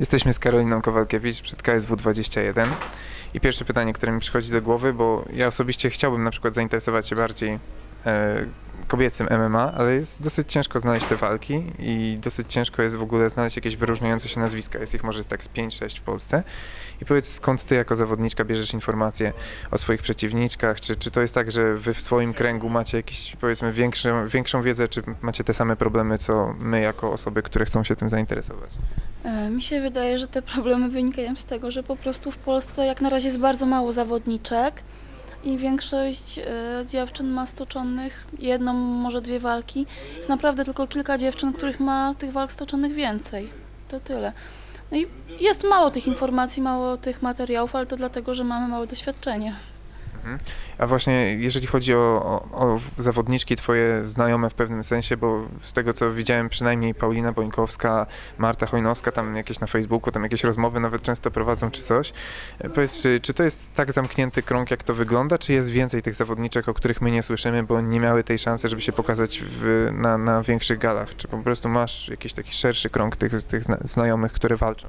Jesteśmy z Karoliną Kowalkiewicz przed KSW 21 i pierwsze pytanie, które mi przychodzi do głowy, bo ja osobiście chciałbym na przykład zainteresować się bardziej e, kobiecym MMA, ale jest dosyć ciężko znaleźć te walki i dosyć ciężko jest w ogóle znaleźć jakieś wyróżniające się nazwiska. Jest ich może tak z 5-6 w Polsce. I powiedz, skąd ty jako zawodniczka bierzesz informacje o swoich przeciwniczkach? Czy, czy to jest tak, że wy w swoim kręgu macie jakieś, powiedzmy, większą, większą wiedzę, czy macie te same problemy, co my jako osoby, które chcą się tym zainteresować? E, Mi się wydaje, że te problemy wynikają z tego, że po prostu w Polsce jak na razie jest bardzo mało zawodniczek i większość e, dziewczyn ma stoczonych jedną, może dwie walki. Jest naprawdę tylko kilka dziewczyn, których ma tych walk stoczonych więcej. To tyle. No i jest mało tych informacji, mało tych materiałów, ale to dlatego, że mamy małe doświadczenie. A właśnie jeżeli chodzi o, o, o zawodniczki twoje znajome w pewnym sensie, bo z tego co widziałem przynajmniej Paulina Bońkowska, Marta Chojnowska, tam jakieś na Facebooku, tam jakieś rozmowy nawet często prowadzą czy coś. E, Powiedz, czy, czy to jest tak zamknięty krąg, jak to wygląda, czy jest więcej tych zawodniczek, o których my nie słyszymy, bo nie miały tej szansy, żeby się pokazać w, na, na większych galach? Czy po prostu masz jakiś taki szerszy krąg tych, tych zna- znajomych, które walczą?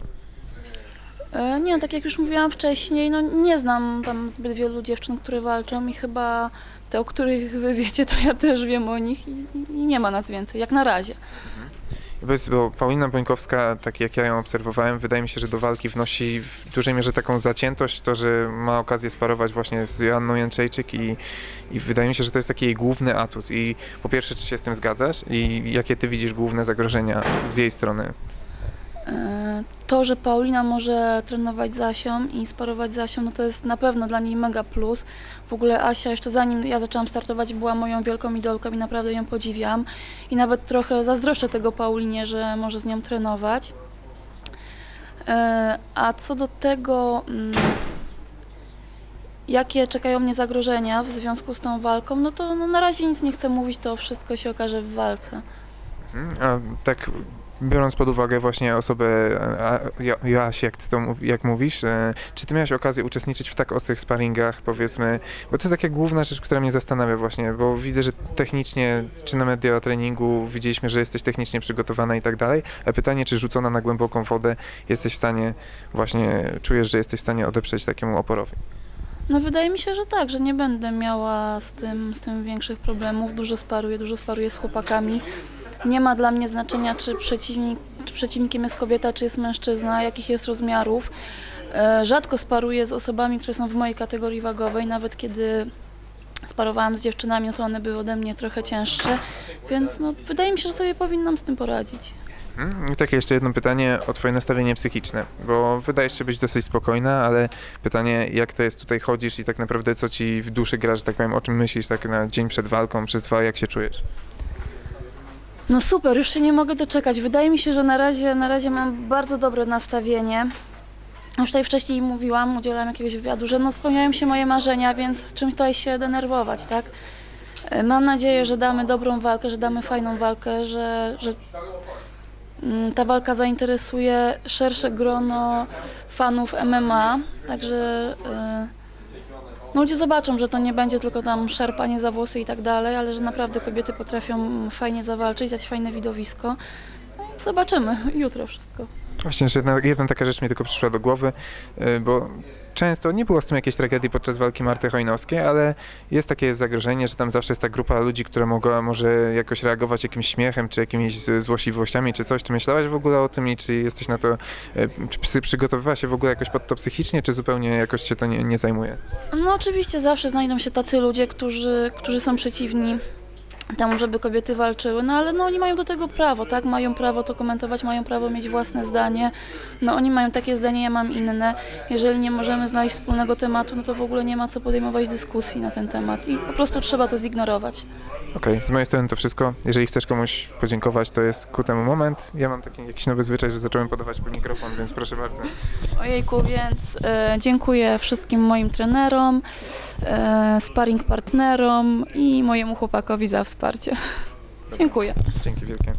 E, Nie, tak jak już mówiłam wcześniej, no nie znam tam zbyt wielu dziewczyn, które walczą i chyba te, o których wy wiecie, to ja też wiem o nich i, i nie ma nas więcej, jak na razie. Powiedz, bo Paulina Bońkowska, tak jak ja ją obserwowałem, wydaje mi się, że do walki wnosi w dużej mierze taką zaciętość, to, że ma okazję sparować właśnie z Joanną Jędrzejczyk i, i wydaje mi się, że to jest taki jej główny atut. I po pierwsze, czy się z tym zgadzasz i jakie ty widzisz główne zagrożenia z jej strony? E, To, że Paulina może trenować z Asią i sparować z Asią, no to jest na pewno dla niej mega plus. W ogóle Asia jeszcze zanim ja zaczęłam startować była moją wielką idolką i naprawdę ją podziwiam. I nawet trochę zazdroszczę tego Paulinie, że może z nią trenować. E, A co do tego, mm, jakie czekają mnie zagrożenia w związku z tą walką, no to no na razie nic nie chcę mówić, to wszystko się okaże w walce. Mhm. A tak biorąc pod uwagę właśnie osobę Joasi, jak ty to jak mówisz, e, czy ty miałeś okazję uczestniczyć w tak ostrych sparingach, powiedzmy, bo to jest taka główna rzecz, która mnie zastanawia właśnie, bo widzę, że technicznie, czy na media treningu widzieliśmy, że jesteś technicznie przygotowana i tak dalej, a pytanie, czy rzucona na głęboką wodę jesteś w stanie, właśnie czujesz, że jesteś w stanie odeprzeć takiemu oporowi? No wydaje mi się, że tak, że nie będę miała z tym, z tym większych problemów. Dużo sparuję, dużo sparuję z chłopakami. Nie ma dla mnie znaczenia, czy, przeciwnik, czy przeciwnikiem jest kobieta, czy jest mężczyzna, jakich jest rozmiarów. E, Rzadko sparuję z osobami, które są w mojej kategorii wagowej, nawet kiedy sparowałam z dziewczynami, no to one były ode mnie trochę cięższe, więc no, wydaje mi się, że sobie powinnam z tym poradzić. Mm, I takie jeszcze jedno pytanie o twoje nastawienie psychiczne, bo wydajesz się być dosyć spokojna, ale pytanie, jak to jest tutaj chodzisz i tak naprawdę co ci w duszy gra, że tak powiem, o czym myślisz tak na dzień przed walką, przed dwa, jak się czujesz? No super, już się nie mogę doczekać. Wydaje mi się, że na razie, na razie mam bardzo dobre nastawienie. Już tutaj wcześniej mówiłam, udzielałam jakiegoś wywiadu, że no spełniają się moje marzenia, więc czym tutaj się denerwować, tak? E, Mam nadzieję, że damy dobrą walkę, że damy fajną walkę, że, że mm, ta walka zainteresuje szersze grono fanów MMA, także e, no ludzie zobaczą, że to nie będzie tylko tam szarpanie za włosy i tak dalej, ale że naprawdę kobiety potrafią fajnie zawalczyć, dać fajne widowisko. No i zobaczymy jutro wszystko. Właśnie jeszcze jedna, jedna taka rzecz mi tylko przyszła do głowy, y, bo często nie było z tym jakiejś tragedii podczas walki Marty Chojnowskiej, ale jest takie zagrożenie, że tam zawsze jest ta grupa ludzi, która mogła może jakoś reagować jakimś śmiechem, czy jakimiś złośliwościami, czy coś. Czy myślałaś w ogóle o tym i czy jesteś na to, y, czy się w ogóle jakoś pod to psychicznie, czy zupełnie jakoś cię to nie, nie zajmuje? No oczywiście zawsze znajdą się tacy ludzie, którzy, którzy są przeciwni temu, żeby kobiety walczyły, no ale no oni mają do tego prawo, tak? Mają prawo to komentować, mają prawo mieć własne zdanie. No oni mają takie zdanie, ja mam inne. Jeżeli nie możemy znaleźć wspólnego tematu, no to w ogóle nie ma co podejmować dyskusji na ten temat i po prostu trzeba to zignorować. Okej, z mojej strony to wszystko. Jeżeli chcesz komuś podziękować, to jest ku temu moment. Ja mam taki jakiś nowy zwyczaj, że zacząłem podawać po mikrofon, więc proszę bardzo. Ojejku, więc e, dziękuję wszystkim moim trenerom, e, sparring partnerom i mojemu chłopakowi za wsparcie. Dziękuję. Dzięki wielkie.